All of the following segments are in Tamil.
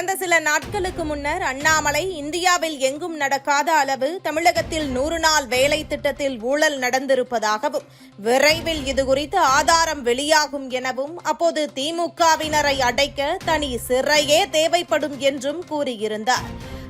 கடந்த சில நாட்களுக்கு முன்னர் அண்ணாமலை இந்தியாவில் எங்கும் நடக்காத அளவு தமிழகத்தில் நூறு நாள் வேலை திட்டத்தில் ஊழல் நடந்திருப்பதாகவும் விரைவில் இதுகுறித்து ஆதாரம் வெளியாகும் எனவும் அப்போது திமுகவினரை அடைக்க தனி சிறையே தேவைப்படும் என்றும் கூறியிருந்தார்.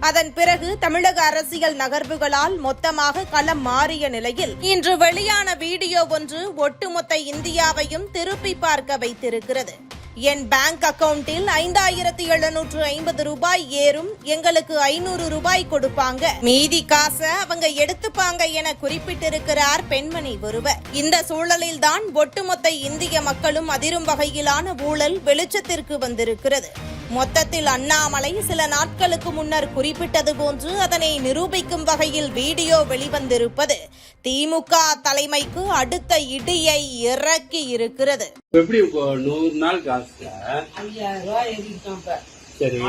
அதன் பிறகு தமிழக அரசியல் நகர்வுகளால் மொத்தமாக களம் மாறிய நிலையில் இன்று வெளியான வீடியோ ஒன்று ஒட்டுமொத்த இந்தியாவையும் திருப்பி பார்க்க வைத்திருக்கிறது. என் பேங்க் அக்கவுண்டில் ஐந்தாயிரத்தி எழுநூற்று ஐம்பது ரூபாய் ஏறும். எங்களுக்கு ஐநூறு ரூபாய் கொடுப்பாங்க. மீதி காசை அவங்க எடுத்துப்பாங்க என குறிப்பிட்டிருக்கிறார் பெண்மணி ஒருவர். இந்த சூழலில் தான் ஒட்டுமொத்த இந்திய மக்களும் அதிரும் வகையிலான ஊழல் வெளிச்சத்திற்கு வந்திருக்கிறது. மொத்தத்தில் அண்ணாமலை சில நாட்களுக்கு முன்னர் குறிப்பிட்டது போன்று அதனை நிரூபிக்கும் வகையில் வீடியோ வெளிவந்திருப்பது. திமுக தலைமைக்கு அடுத்த இடியை இறக்கி இருக்கிறது. எப்படி இப்போ நூறு நாள் காசுல? ஐயாயிரம் ரூபாய் இப்ப சரி.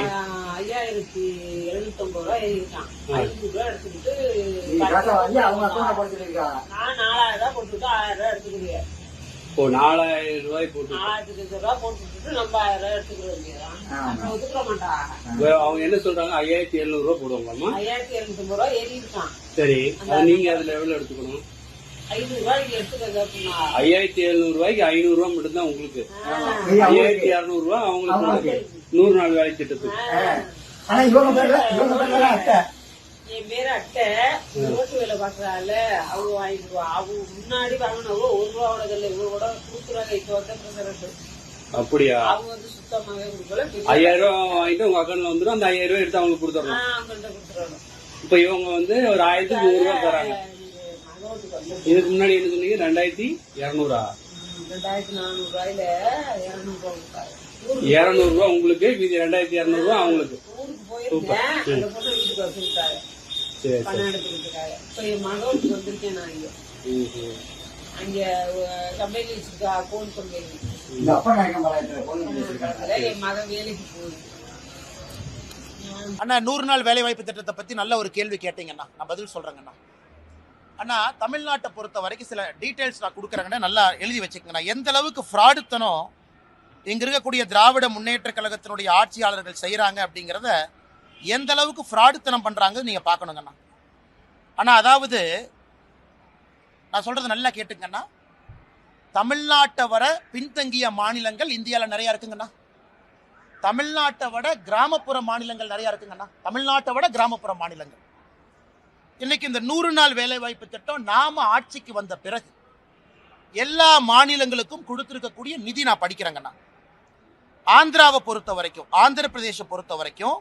ஐயாயிரத்தி ரூபாய் எழுதிட்டான் ஐநூறு ரூபாய் எடுத்துக்கிட்டு காசை நான் நாலாயிரம் ரூபாய் போட்டுட்டு ஆயிரம் ரூபாய் எடுத்துக்கிறேன். இப்போ நாலாயிரம் ரூபாய் போட்டு அவங்க என்ன சொல்றாங்க? ஐயாயிரத்தி எழுநூறு ரூபாய் போடுவாங்களாமா ஐயாயிரத்தி எழுநூத்தொன்பது ரூபாய் எழுதிட்டான் சரி அது நீங்க அதுல எவ்வளவு எடுத்துக்கணும்? ஐயாயிரத்தி எழுநூறு ரூபாய்க்கு ஐநூறு ரூபாய் மட்டும்தான் உங்களுக்கு. ஐயாயிரத்தி இரநூறு ரூபாய் அவங்களுக்கு. நூறு நாள் வேலை திட்டத்துக்கு. என் பேரு அட்டை ரோட்டு வேலை பாக்குறாள் அவங்க வாங்கிடுவா அவங்க முன்னாடி வாங்கினவங்க ஒரு ரூபாவோட இல்லை இவரோட கொடுக்குறாங்க இப்போ வந்து பிரசரட்டு அப்படியா? அவங்க வந்து சுத்தமாவே கொடுக்கல பெரிய- ஐயாயிரம் ரூபாய் வாங்கிட்டு உங்க அக்கௌண்ட்ல வந்துடும் அந்த ஐயாயிரம் ரூபாய் எடுத்து அவங்களுக்கு கொடுத்துடணும் அவங்கள்ட்ட கொடுத்துடணும் இப்போ இவங்க வந்து ஒரு ஆயிரத்தி நூறு ரூபாய் தராங்க. இதுக்கு முன்னாடி என்ன சொன்னீங்க? ரெண்டாயிரத்தி இரநூறா? ரெண்டாயிரத்தி நானூறு ரூபாயில இருநூறு ரூபாய் ரூபாய் உங்களுக்கு மீதி ரெண்டாயிரத்தி இரநூறு ரூபாய் அவங்களுக்கு. ஊருக்கு பணம் இப்ப என் வந்திருக்கேன் நான். அங்க கம்பெனி வச்சிருக்கா அக்கௌண்ட் கம்பெனி என் மகன் வேலைக்கு போகுது. அண்ணா நூறு நாள் வேலைவாய்ப்பு திட்டத்தை பத்தி நல்ல ஒரு கேள்வி கேட்டீங்கண்ணா. நான் பதில் சொல்றேங்கண்ணா. அண்ணா தமிழ்நாட்டை பொறுத்த வரைக்கும் சில டீடைல்ஸ் நான் கொடுக்குறேங்கண்ணா. நல்லா எழுதி வச்சுக்கங்கண்ணா. எந்த அளவுக்கு ஃப்ராடுத்தனம் இங்க இருக்கக்கூடிய திராவிட முன்னேற்ற கழகத்தினுடைய ஆட்சியாளர்கள் செய்யறாங்க அப்படிங்கிறத எந்த அளவுக்கு ஃப்ராடுத்தனம் பண்றாங்க நீங்க பார்க்கணுங்கண்ணா. ஆனால் அதாவது நான் சொல்றது நல்லா கேட்டுங்கண்ணா தமிழ்நாட்டை வர பின்தங்கிய மாநிலங்கள் இந்தியாவில் நிறைய இருக்குங்கண்ணா. தமிழ்நாட்டை விட கிராமப்புற மாநிலங்கள் நிறைய இருக்குங்கண்ணா. தமிழ்நாட்டை விட கிராமப்புற மாநிலங்கள். இன்னைக்கு இந்த நூறு நாள் வேலைவாய்ப்பு திட்டம் நாம ஆட்சிக்கு வந்த பிறகு எல்லா மாநிலங்களுக்கும் கொடுத்துருக்கக்கூடிய நிதி நான் படிக்கிறேங்கண்ணா. ஆந்திராவை பொறுத்த வரைக்கும் ஆந்திர பிரதேச பொறுத்த வரைக்கும்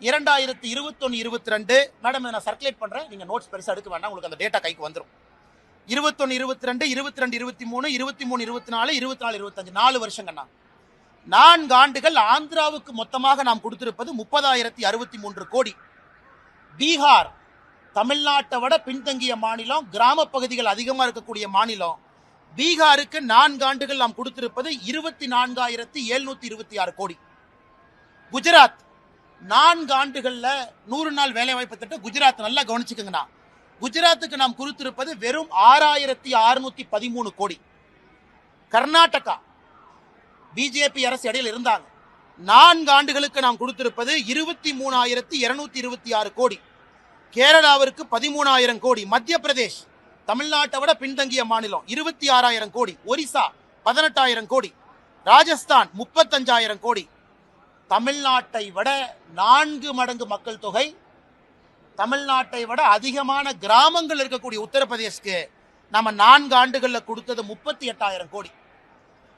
இரண்டாயிரத்தி இருபத்தொன்னு இருபத்தி ரெண்டு மேடம் நான் சர்க்குலேட் பண்ணுறேன் நீங்கள் நோட்ஸ் பெருசாக எடுக்க வேண்டாம். உங்களுக்கு அந்த டேட்டா கைக்கு வந்துடும் இருபத்தொன்னு இருபத்தி ரெண்டு இருபத்தி ரெண்டு இருபத்தி மூணு இருபத்தி மூணு இருபத்தி நாலு இருபத்தி நாலு இருபத்தஞ்சு நாலு வருஷங்கண்ணா நான்கு ஆண்டுகள் ஆந்திராவுக்கு மொத்தமாக நாம் கொடுத்திருப்பது முப்பதாயிரத்தி அறுபத்தி மூன்று கோடி. பீகார் தமிழ்நாட்டை விட பின்தங்கிய மாநிலம் கிராம பகுதிகள் அதிகமாக இருக்கக்கூடிய மாநிலம். பீகாருக்கு நான்கு ஆண்டுகள் நாம் கொடுத்திருப்பது இருபத்தி நான்காயிரத்தி எழுநூத்தி இருபத்தி ஆறு கோடி. குஜராத் நான்கு ஆண்டுகளில் நூறு நாள் வேலைவாய்ப்பு திட்டம் குஜராத் நல்லா கவனிச்சுக்கோங்கண்ணா. குஜராத்துக்கு நாம் குறித்திருப்பது வெறும் ஆறாயிரத்தி அறுநூத்தி பதிமூணு கோடி. கர்நாடகா பிஜேபி அரசு இடையில் இருந்தாங்க. நான்கு ஆண்டுகளுக்கு நாம் கொடுத்திருப்பது இருபத்தி மூணாயிரத்தி இருநூத்தி இருபத்தி ஆறு கோடி. கேரளாவிற்கு பதிமூணாயிரம் கோடி. மத்திய பிரதேஷ் தமிழ்நாட்டை விட பின்தங்கிய மாநிலம் இருபத்தி ஆறாயிரம் கோடி. ஒரிசா பதினெட்டாயிரம் கோடி. ராஜஸ்தான் முப்பத்தஞ்சாயிரம் கோடி. தமிழ்நாட்டை விட நான்கு மடங்கு மக்கள் தொகை தமிழ்நாட்டை விட அதிகமான கிராமங்கள் இருக்கக்கூடிய உத்தரப்பிரதேஷ்க்கு நம்ம நான்கு ஆண்டுகளில் கொடுத்தது முப்பத்தி எட்டாயிரம் கோடி.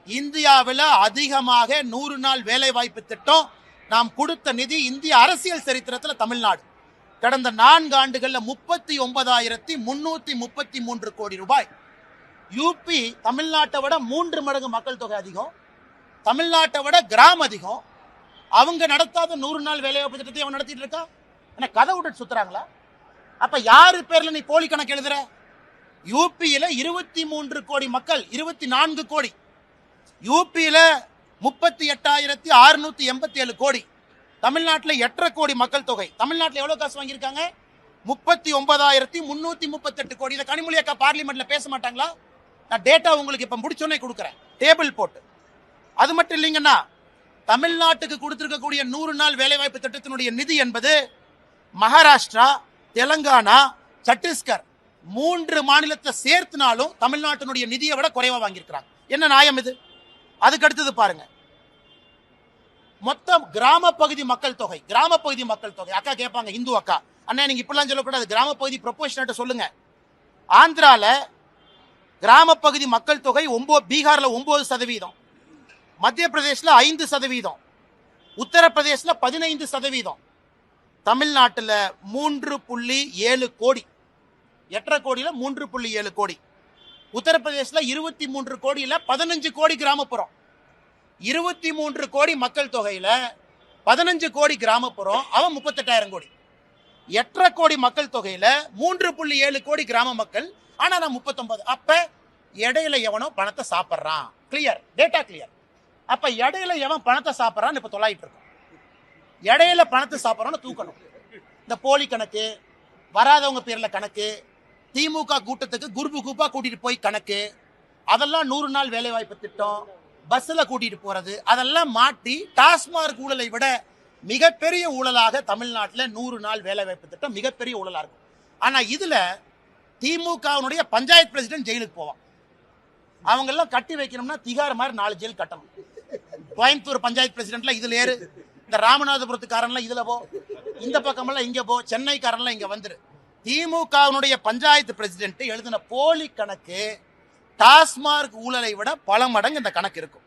இந்தியாவில் அதிகமாக நூறு நாள் வேலைவாய்ப்பு திட்டம் நாம் கொடுத்த நிதி இந்திய அரசியல் சரித்திரத்தில் தமிழ்நாடு. கடந்த நான்கு ஆண்டுகளில் முப்பத்தி ஒன்பதாயிரத்தி முன்னூற்றி முப்பத்தி மூன்று கோடி ரூபாய். யூபி தமிழ்நாட்டை விட மூன்று மடங்கு மக்கள் தொகை அதிகம் தமிழ்நாட்டை விட கிராம் அதிகம் அவங்க நடத்தாத நூறு நாள் வேலைவாய்ப்பு திட்டத்தை அவன் நடத்திட்டு இருக்கா? என்ன கதை விட்டு சுத்துறாங்களா? அப்ப யாரு பேர்ல நீ போலி கணக்கு எழுதுற? யூபியில இருபத்தி மூன்று கோடி மக்கள் இருபத்தி நான்கு கோடி. யூபியில முப்பத்தி எட்டாயிரத்தி அறுநூத்தி எண்பத்தி ஏழு கோடி. தமிழ்நாட்டில் எட்டரை கோடி மக்கள் தொகை. தமிழ்நாட்டில் எவ்வளவு காசு வாங்கியிருக்காங்க? முப்பத்தி ஒன்பதாயிரத்தி முன்னூத்தி முப்பத்தெட்டு கோடி. இதை கனிமொழி அக்கா பார்லிமெண்ட்ல பேச மாட்டாங்களா? நான் டேட்டா உங்களுக்கு இப்ப முடிச்சோன்னே கொடுக்குறேன். டேபிள் போட்டு. அது மட்டும் இல்லைங்கன்னா தமிழ்நாட்டுக்கு கொடுத்திருக்கக்கூடிய நூறு நாள் வேலைவாய்ப்பு திட்டத்தினுடைய நிதி என்பது மகாராஷ்டிரா தெலங்கானா சத்தீஸ்கர் மூன்று மாநிலத்தை சேர்த்துனாலும் தமிழ்நாட்டினுடைய நிதியை விட குறைவாக வாங்கியிருக்கிறாங்க. என்ன நியாயம் இது? அதுக்கு அடுத்தது பாருங்க. மொத்தம் கிராம பகுதி மக்கள் தொகை கிராம பகுதி மக்கள் தொகை. அக்கா கேட்பாங்க இந்து அக்கா. அண்ணா நீங்க இப்படிலாம் சொல்லக்கூடாது. கிராம பகுதி ப்ரொபோஷனேட் சொல்லுங்க. ஆந்திரால கிராம பகுதி மக்கள் தொகை ஒன்பது பீகார்ல ஒன்பது சதவீதம். மத்திய பிரதேசில் ஐந்து சதவீதம் உத்தரப்பிரதேசில் பதினைந்து சதவீதம் தமிழ்நாட்டில் மூன்று புள்ளி ஏழு கோடி எட்டரை கோடியில் மூன்று புள்ளி ஏழு கோடி உத்தரப்பிரதேசில் இருபத்தி மூன்று கோடியில் பதினஞ்சு கோடி கிராமப்புறம். இருபத்தி மூன்று கோடி மக்கள் தொகையில் பதினஞ்சு கோடி கிராமப்புறம் அவன் முப்பத்தெட்டாயிரம் கோடி. எட்டரை கோடி மக்கள் தொகையில் மூன்று புள்ளி ஏழு கோடி கிராம மக்கள் ஆனால் நான் முப்பத்தொன்பது. அப்போ இடையில எவனோ பணத்தை சாப்பிட்றான். கிளியர் டேட்டா கிளியர் அப்ப இடையில எவன் பணத்தை சாப்பிட்றான்னு இப்ப தொலாயிட்டு இருக்கும். இடையில பணத்தை சாப்பிட்றான்னு தூக்கணும். இந்த போலி கணக்கு வராதவங்க பேர்ல கணக்கு திமுக கூட்டத்துக்கு குருப்பு குரூப்பா கூட்டிட்டு போய் கணக்கு அதெல்லாம் நூறு நாள் வேலைவாய்ப்பு திட்டம் பஸ்ல கூட்டிட்டு போறது அதெல்லாம் மாட்டி டாஸ்மார்க் ஊழலை விட மிகப்பெரிய ஊழலாக தமிழ்நாட்டில் நூறு நாள் வேலைவாய்ப்பு திட்டம் மிகப்பெரிய ஊழலாக இருக்கும். ஆனால் இதில் திமுகவினுடைய பஞ்சாயத்து பிரசிடென்ட் ஜெயிலுக்கு போவான். அவங்கெல்லாம் கட்டி வைக்கணும்னா திகார் மாதிரி நாலு ஜெயில் கட்டணும். கோயம்புத்தூர் பஞ்சாயத்து பிரசிடென்ட்ல இதுல ஏறு. இந்த ராமநாதபுரத்துக்காரன்லாம் இதுல போ. இந்த பக்கமெல்லாம் இங்க போ. சென்னைக்காரன்லாம் இங்க வந்துரு. திமுகவினுடைய பஞ்சாயத்து பிரசிடென்ட் எழுதின போலி கணக்கு டாஸ்மார்க் ஊழலை விட பல மடங்கு இந்த கணக்கு இருக்கும்.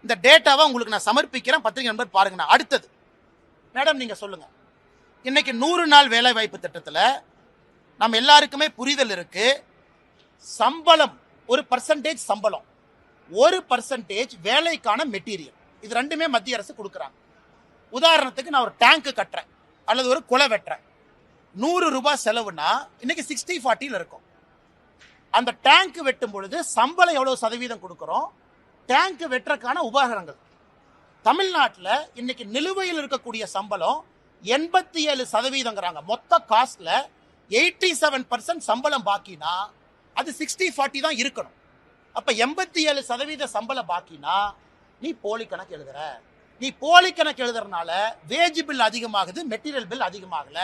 இந்த டேட்டாவை உங்களுக்கு நான் சமர்ப்பிக்கிறேன். பத்திரிகை நண்பர் பாருங்க. நான் அடுத்தது. மேடம் நீங்க சொல்லுங்க. இன்னைக்கு நூறு நாள் வேலை வாய்ப்பு திட்டத்தில் நம்ம எல்லாருக்குமே புரிதல் இருக்கு. சம்பளம் ஒரு பர்சன்டேஜ் சம்பளம். ஒரு பர்சன்டேஜ் வேலைக்கான மெட்டீரியல் இது ரெண்டுமே மத்திய அரசு கொடுக்குறாங்க. உதாரணத்துக்கு நான் ஒரு டேங்க்கு கட்டுறேன். அல்லது ஒரு குலை வெட்டுறேன். நூறு ரூபாய் செலவுனா இன்னைக்கு சிக்ஸ்டி ஃபார்ட்டியில் இருக்கும். அந்த டேங்க் வெட்டும் பொழுது சம்பளம் எவ்வளோ சதவீதம் கொடுக்குறோம்? டேங்க் வெட்டுறதுக்கான உபகரணங்கள். தமிழ்நாட்டில் இன்னைக்கு நிலுவையில் இருக்கக்கூடிய சம்பளம் எண்பத்தி ஏழு சதவீதங்கிறாங்க மொத்த காஸ்ட்ல எயிட்டி செவன் பர்சன்ட் சம்பளம் பாக்கினா அது சிக்ஸ்டி ஃபார்ட்டி தான் இருக்கணும். அப்போ எண்பத்தி ஏழு சதவீத சம்பளம் பாக்கினா நீ போலி கணக்கு எழுதுற. நீ போலி கணக்கு எழுதுறதுனால வேஜ் பில் அதிகமாகுது மெட்டீரியல் பில் அதிகமாகல.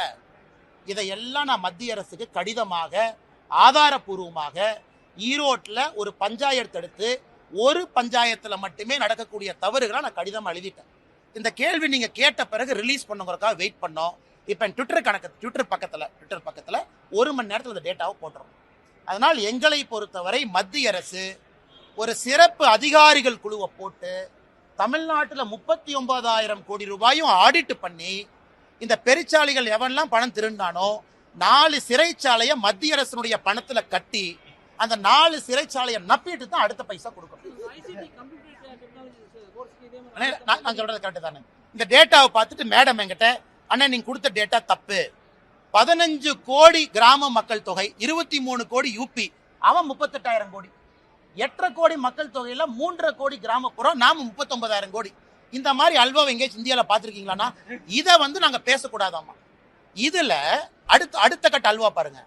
இதையெல்லாம் நான் மத்திய அரசுக்கு கடிதமாக ஆதாரபூர்வமாக ஈரோட்டில் ஒரு பஞ்சாயத்து எடுத்து ஒரு பஞ்சாயத்தில் மட்டுமே நடக்கக்கூடிய தவறுகளை நான் கடிதம் எழுதிட்டேன். இந்த கேள்வி நீங்கள் கேட்ட பிறகு ரிலீஸ் பண்ணுங்கிறதுக்காக வெயிட் பண்ணோம். இப்போ என் ட்விட்டர் கணக்கு ட்விட்டர் பக்கத்தில் ட்விட்டர் பக்கத்தில் ஒரு மணி நேரத்தில் இந்த டேட்டாவை போட்டுரும் அதனால் எங்களை பொறுத்தவரை மத்திய அரசு ஒரு சிறப்பு அதிகாரிகள் குழுவை போட்டு தமிழ்நாட்டில் முப்பத்தி ஒன்பதாயிரம் கோடி ரூபாயும் ஆடிட் பண்ணி இந்த பெருச்சாலைகள் எவன்லாம் பணம் திருண்டானோ நாலு சிறைச்சாலையை மத்திய அரசினுடைய பணத்தில் கட்டி அந்த நாலு சிறைச்சாலையை நப்பிட்டு தான் அடுத்த பைசா கொடுக்கணும். அண்ணே, நான் நான் சொல்றது கரெக்டு தானே. இந்த டேட்டாவை பார்த்துட்டு மேடம் என்கிட்ட அண்ணன் நீங்கள் கொடுத்த டேட்டா தப்பு. பதினஞ்சு கோடி கிராம மக்கள் தொகை இருபத்தி மூணு கோடி யூபி அவன் முப்பத்தெட்டாயிரம் கோடி. எட்டரை கோடி மக்கள் தொகையில் மூன்றரை கோடி கிராமப்புறம் நாம் முப்பத்தொன்பதாயிரம் கோடி. இந்த மாதிரி அல்வாவை எங்கேயாச்சும் இந்தியாவில் பார்த்துருக்கீங்களாண்ணா? இதை வந்து நாங்கள் பேசக்கூடாதாம்மா. இதில் அடுத்த அடுத்த கட்ட அல்வா பாருங்க.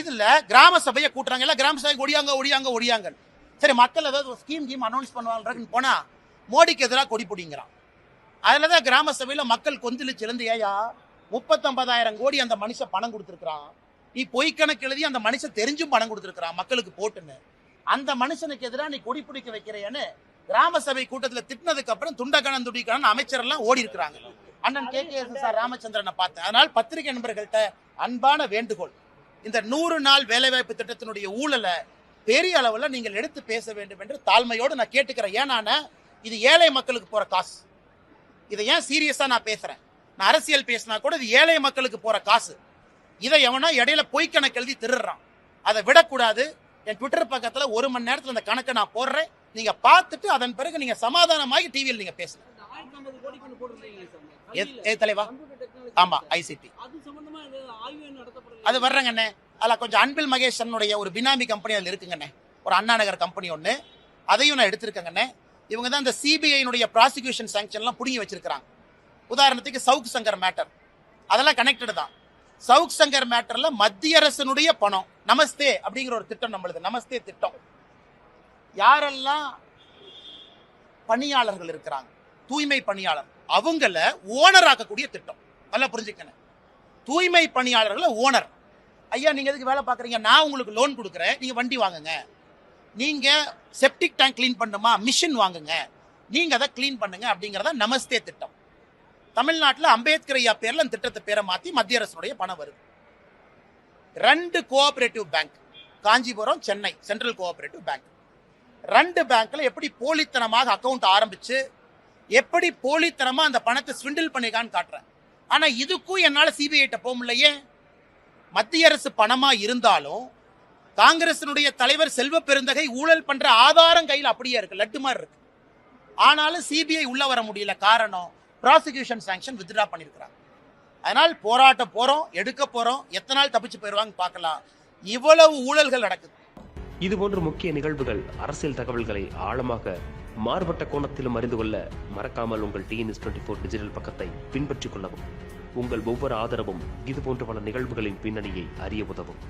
இதில் கிராம சபையை கூட்டுறாங்க. எல்லாம் கிராம சபை ஒடியாங்க ஒடியாங்க ஒடியாங்க. சரி மக்கள் ஏதாவது ஒரு ஸ்கீம் கீம் அனௌன்ஸ் பண்ணுவாங்கன்னு போனால் மோடிக்கு எதிராக கொடி பிடிங்கிறான். அதில் தான் கிராம சபையில் மக்கள் கொந்தளிச்சு எழுந்து ஏயா முப்பத்தொன்பதாயிரம் கோடி அந்த மனுஷன் பணம் கொடுத்துருக்குறான். நீ பொய்க்கணக்கு எழுதி அந்த மனுஷன் தெரிஞ்சும் பணம் கொடுத்துருக்கான் மக்களுக்கு போட்டுன்னு. அந்த மனுஷனுக்கு எதிராக நீ கொடி பிடிக்க வைக்கிறேன்னு கிராம சபை கூட்டத்துல திட்டினதுக்கு அப்புறம் துண்டகணம் துடிக்கணும் அமைச்சர் எல்லாம் ஓடி இருக்கிறாங்க. அண்ணன் கே. கே. எஸ். ராமச்சந்திரனை பார்த்தேன் அதனால் பத்திரிகை நண்பர்கள்ட்ட அன்பான வேண்டுகோள். இந்த நூறு நாள் வேலைவாய்ப்பு திட்டத்தினுடைய ஊழலை பெரிய அளவுல நீங்கள் எடுத்து பேச வேண்டும் என்று தாழ்மையோடு நான் கேட்டுக்கிறேன். ஏன்னா இது ஏழை மக்களுக்கு போற காசு. இதை ஏன் சீரியஸாக நான் பேசுறேன்? நான் அரசியல் பேசினா கூட இது ஏழை மக்களுக்கு போற காசு. இதை எவனா இடையில பொய் கணக்கு எழுதி திருடுறான். அதை விடக்கூடாது. என் ட்விட்டர் பக்கத்துல ஒரு மணி நேரத்துல அந்த கணக்கை நான் போடுறேன். நீங்க பார்த்துட்டு அதன் பிறகு நீங்க சமாதானமாகி டிவியில் நீங்க பேசுங்க. எத்- ஏ தலைவா? ஆமா ஐசிடி அது சம்பந்தமா வர்றேங்கண்ணே அதில் கொஞ்சம் அன்பில் மகேஷனுடைய ஒரு பினாமி கம்பெனி அதில் இருக்குங்கண்ணே ஒரு அண்ணா நகர் கம்பெனி ஒன்று அதையும் நான் எடுத்திருக்கேங்கண்ணே இவங்க தான் இந்த சிபிஐனுடைய ப்ராசிக்யூஷன் சாங்ஷன்லாம் பிடுங்கி வச்சிருக்கிறாங்க. உதாரணத்துக்கு சவுக் சங்கர் மேட்டர் அதெல்லாம் கனெக்டடு தான். சவுக் சங்கர் மேட்டர்ல மத்திய அரசனுடைய பணம் நமஸ்தே அப்படிங்கிற ஒரு திட்டம் நம்மளுது நமஸ்தே திட்டம். யாரெல்லாம் பணியாளர்கள் இருக்கிறாங்க தூய்மை பணியாளர் அவங்கள ஓனர் ஆக்கக்கூடிய திட்டம். நல்லா புரிஞ்சுக்கணும் தூய்மை பணியாளர்களை ஓனர் ஐயா நீங்க எதுக்கு வேலை பார்க்குறீங்க? நான் உங்களுக்கு லோன் கொடுக்குறேன் நீங்க வண்டி வாங்குங்க. நீங்க செப்டிக் டேங்க் க்ளீன் பண்ணுமா? மிஷின் வாங்குங்க. நீங்க அதை க்ளீன் பண்ணுங்க அப்படிங்கறத நமஸ்தே திட்டம். தமிழ்நாட்டில் அம்பேத்கர் ஐயா பேரில் அந்த திட்டத்தை பேரை மாற்றி மத்திய அரசுடைய பணம் வருது. ரெண்டு cooperative bank Kanchipuram Chennai central cooperative bank ரெண்டு பேங்க்கில் எப்படி போலித்தனமாக அக்கௌண்ட் ஆரம்பித்து எப்படி போலித்தனமாக அந்த பணத்தை ஸ்விண்டில் பண்ணிருக்கான்னு காட்டுறேன். ஆனால் இதுக்கும் என்னால் சிபிஐட்ட போக முடியலையே. மத்திய அரசு பணமாக இருந்தாலும் காங்கிரசினுடைய தலைவர் செல்வ பெருந்தகை ஊழல் பண்ணுற ஆதாரம் கையில் அப்படியே இருக்கு லட்டு மாதிரி இருக்கு. ஆனாலும் சிபிஐ உள்ள வர முடியல. காரணம் ப்ராசிக்யூஷன் சாங்ஷன் வித்ட்ரா பண்ணிருக்கிறாங்க அதனால் போராட்டம் போறோம் எடுக்க போறோம் எத்தனை நாள் தப்பிச்சு போயிடுவாங்க பார்க்கலாம். இவ்வளவு ஊழல்கள் நடக்குது. இதுபோன்ற முக்கிய நிகழ்வுகள் அரசியல் தகவல்களை ஆழமாக மாறுபட்ட கோணத்திலும் அறிந்து கொள்ள மறக்காமல் உங்கள் டிஎன்எஸ் டுவெண்ட்டி ஃபோர் டிஜிட்டல் பக்கத்தை பின்பற்றிக் கொள்ளவும். உங்கள் ஒவ்வொரு ஆதரவும் இதுபோன்ற பல நிகழ்வுகளின் பின்னணியை அறிய உதவும்.